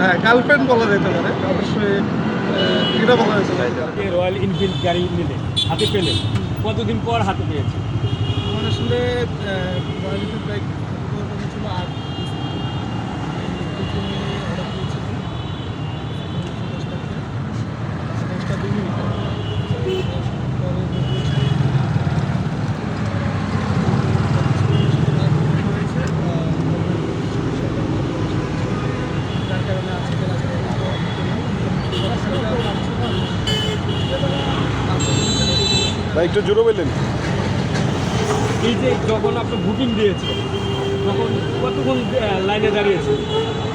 হ্যাঁ গার্লফ্রেন্ড বলা যেতে পারে। অবশ্যই এটা বলা যেতে পারে। রয়্যাল এনফিল্ড গাড়ি নিলে হাতে পেলে। কতদিন পর হাতে পেয়েছে? আমার আসলে রয়্যাল এনফিল্ড বাইক ছিল? আট piece। এই প্রথমে order দিয়েছিলাম। দশ তারিখে। দশটা দুই মিনিটে। পরে হয়েছে, হয়েছে, যার কারণে আজকে ভাই একটু জোরে বললেন? এই যে যখন আপনি বুকিং দিয়েছেন তখন কতক্ষণ লাইনে দাঁড়িয়েছে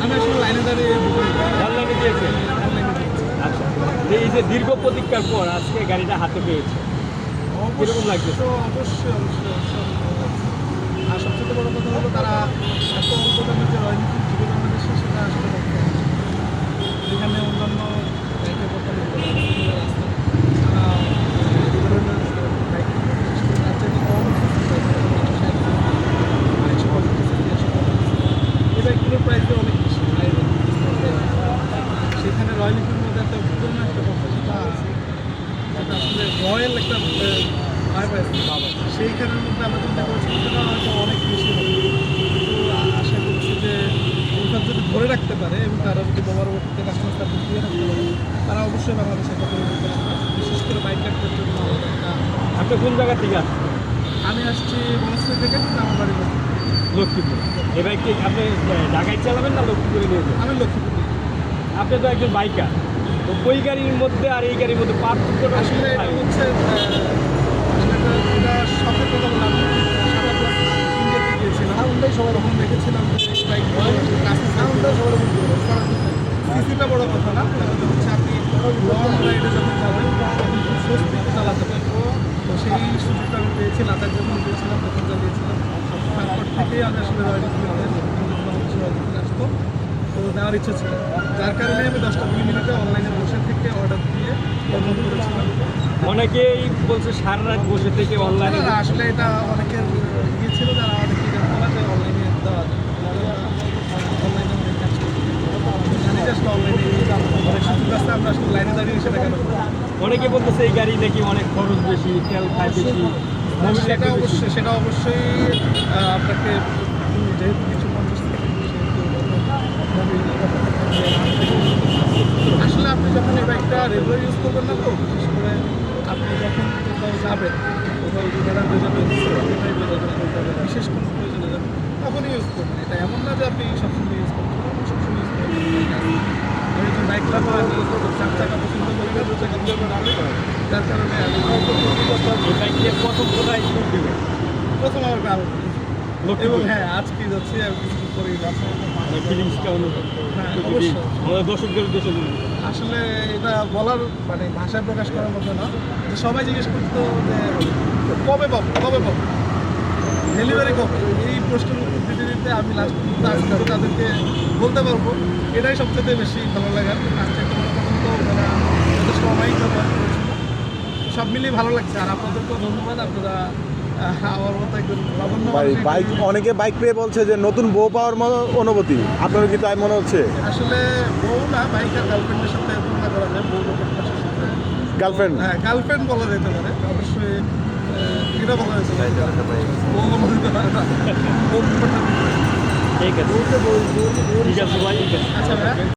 আমি আসলে লাইনে দাঁড়িয়ে বুকিং অনলাইনে দিয়েছেন? অনলাইনে আচ্ছা। এই যে দীর্ঘ প্রতীক্ষার পর আজকে গাড়িটা হাতে পেয়েছে কীরকম লাগছে? তো অবশ্যই অবশ্যই। আর সবচেয়ে বড় কথা হলো তারা এত অল্প দামে যে রয়্যাল জীবন আমাদের সেটা আসলে দেখতে হবে। যেখানে অন্যান্য বাইকের কথা বলতে পারি, রাস্তা আহ, এই ধরনের বাইক বিশেষ করে তার চাইতে কম CC বাইক, একশো ষাট CC, একশো পঞ্চাশ CC, একশো পঞ্চাশ CC, এই বাইকগুলোর প্রাইস অনেক বেশি high range। রয়্যাল মধ্যে একটা পুরনো একটা কথা আছে। যেটা আসলে রয়্যাল একটা সেইখানের মধ্যে আমরা চিন্তা করেছি সেটা হয়তো অনেক বেশি কিন্তু আশা করছি যে ওইটা যদি ধরে রাখতে পারে এবং তারা যদি পরবর্তীতে কাস্টমার সার্ভিস দিয়ে রাখতে পারে তারা অবশ্যই বাংলাদেশে পরিবর্তন আসবে বিশেষ করে ক্ষেত্রে আমাদের একটা আপনি কোন জায়গা থেকে আসছেন? আমি আসছি বনশ্রী থেকে আমার বাড়ি লক্ষ্মীপুর। এই বাইকটি আপনি ঢাকায় চালাবেন না লক্ষ্মীপুরে নিয়ে যাবেন? আমি লক্ষ্মীপুর। আপনি তো একজন বাইকার। তো ওই গাড়ির মধ্যে আর এই গাড়ির মধ্যে পার্থক্যটা আসলে এটা হচ্ছে সাউন্ডটাই সবাই তখন দেখেছিলাম। সিসিটা বড় কথা না হচ্ছে আপনি লং রাইডে যখন যাবেন স্বস্তিতে চালাতে পারবেন। তো সেই সুযোগটা আমি পেয়েছি লাদাখ যখন গিয়েছিলাম তখন চালিয়েছিলাম তারপর থেকেই আমি আসলে রাইডিং আসতো তো নেওয়ার ইচ্ছা ছিল। যার কারণে আমি দশটা দুই মিনিটে অনলাইনে বসে থেকে অর্ডার দিয়ে অর্ডার করেছিলাম। অনেকেই বলছে সারা রাত বসে থেকে অনলাইনে আসলে এটা অনেকের ইয়ে ছিল যারা অনেকে জানতো না যে অনলাইনে দেওয়া যায়। অনলাইনে অনেক বলতেছে এই গাড়ি নাকি অনেক খরচ বেশি তেল খায় বেশি সেটা অবশ্যই সেটা অবশ্যই আপনাকে যেহেতু কিছু পঞ্চাশ আসলে আপনি যখন এই বাইকটা রেগুলার ইউজ করবেন না তো বিশেষ করে আপনি যখন কোথাও যাবেন কোথাও যাবেন কোথায় বিশেষ কোনো প্রয়োজনে যাবেন তখনই ইউজ করবেন। এটা এমন না যে আপনি সবসময় ইউজ করবেন সবসময় ইউজ করবেন আমি একজন বাইক লাভার আমি চার চাকা পছন্দ করি না দু চাকা দিয়ে আমি যার কারণে আমি বাইক নিয়ে প্রথম কোথায় প্রথম আমার গ্রামে এবং হ্যাঁ আজকে যাচ্ছি আমি কিছু করেই যাচ্ছি ফিলিংসটা অনুভব হ্যাঁ। আমাদের দর্শকদের উদ্দেশ্যে আসলে এটা বলার মানে ভাষায় প্রকাশ করার মতো না। যে সবাই জিজ্ঞেস করতো যে কবে পাবো? কবে পাবো? ডেলিভারি কবে? এই প্রশ্নের উত্তর দিতে দিতে আমি লাস্ট আজকে তাদেরকে বলতে পারব। এটাই সবচেয়ে বেশি ভালো লাগার। আজকে একটা বড় কথা তো ওরা যথেষ্ট অমায়িক সব মিলিয়ে ভালো লাগছে। আর আপনাদেরকেও ধন্যবাদ। আপনারা আমার ভাই বাইক অনেকে বাইক পেয়ে বলছে যে নতুন বউ পাওয়ার মতো অনুভূতি। আপনার কি তাই মনে হচ্ছে? আসলে বউ না বাইক আর গার্লফ্রেন্ডের সাথে তুলনা করা যায় বউ গার্লফ্রেন্ড হ্যাঁ গার্লফ্রেন্ড বলা যেতে পারে অবশ্যই এটা বলা যেতে পারে। বউ বলা যেতে পারে। বউ ঠিক আছে। ঠিক আছে আচ্ছা